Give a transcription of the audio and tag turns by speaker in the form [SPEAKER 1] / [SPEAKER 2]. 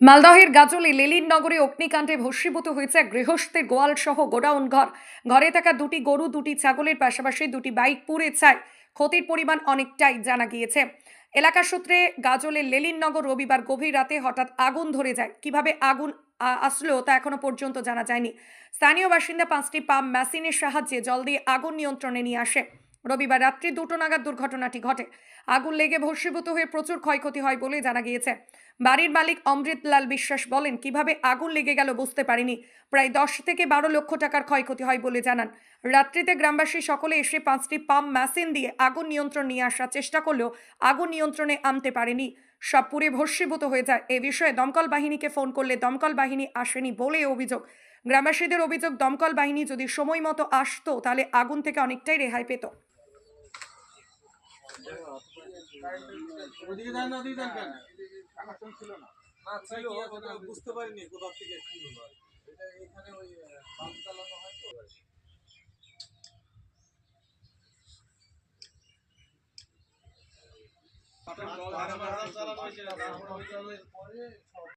[SPEAKER 1] মালদহের গাজলে লেলিন নগরে অগ্নিকাণ্ডে ভস্মীভূত হয়েছে গৃহস্থের গোয়াল সহ গোডাউন ঘর। ঘরে থাকা দুটি গরু, দুটি ছাগলের পাশাপাশি দুটি বাইক পুড়ে ছায়। ক্ষতির পরিমাণ অনেকটাই জানা গিয়েছে। এলাকা সূত্রে গাজলের লেলিননগর রবিবার গভীর রাতে হঠাৎ আগুন ধরে যায়। কীভাবে আগুন আসলেও তা এখনও পর্যন্ত জানা যায়নি। স্থানীয় বাসিন্দা পাঁচটি পাম্প মেশিনের সাহায্যে জল দিয়ে আগুন নিয়ন্ত্রণে নিয়ে আসে। রবিবার রাত্রি দুটো নাগাদ দুর্ঘটনাটি ঘটে। আগুন লেগে ভস্মীভূত হয়ে প্রচুর ক্ষয়ক্ষতি হয় বলে জানা গিয়েছে। বাড়ির মালিক অমৃতলাল বিশ্বাস বলেন, কীভাবে আগুন লেগে গেল বুঝতে পারিনি। প্রায় দশ থেকে বারো লক্ষ টাকার ক্ষয়ক্ষতি হয় বলে জানান। রাত্রিতে গ্রামবাসী সকলে এসে পাঁচটি পাম্প মেশিন দিয়ে আগুন নিয়ন্ত্রণ নিয়ে আসার চেষ্টা করলেও আগুন নিয়ন্ত্রণে আনতে পারেনি। সব পুরে ভস্মীভূত হয়ে যায়। এ বিষয়ে দমকল বাহিনীকে ফোন করলে দমকল বাহিনী আসেনি বলে অভিযোগ। গ্রামবাসীদের অভিযোগ, দমকল বাহিনী যদি সময় মতো আসতো, তাহলে আগুন থেকে অনেকটাই রেহাই পেত।
[SPEAKER 2] ওদিকে যান ওদিকে যান কেন?
[SPEAKER 3] কানেকশন ছিল না।
[SPEAKER 2] না ছিল
[SPEAKER 3] কি আছে
[SPEAKER 2] ওটা
[SPEAKER 3] না?
[SPEAKER 2] বুঝতে পারিনি কোথা থেকে কি হলো?
[SPEAKER 3] এটা এখানে ওই বাল্ব চালানো হয় তো?
[SPEAKER 2] জল চালানো হয়েছে, তারপরে
[SPEAKER 3] পরে সব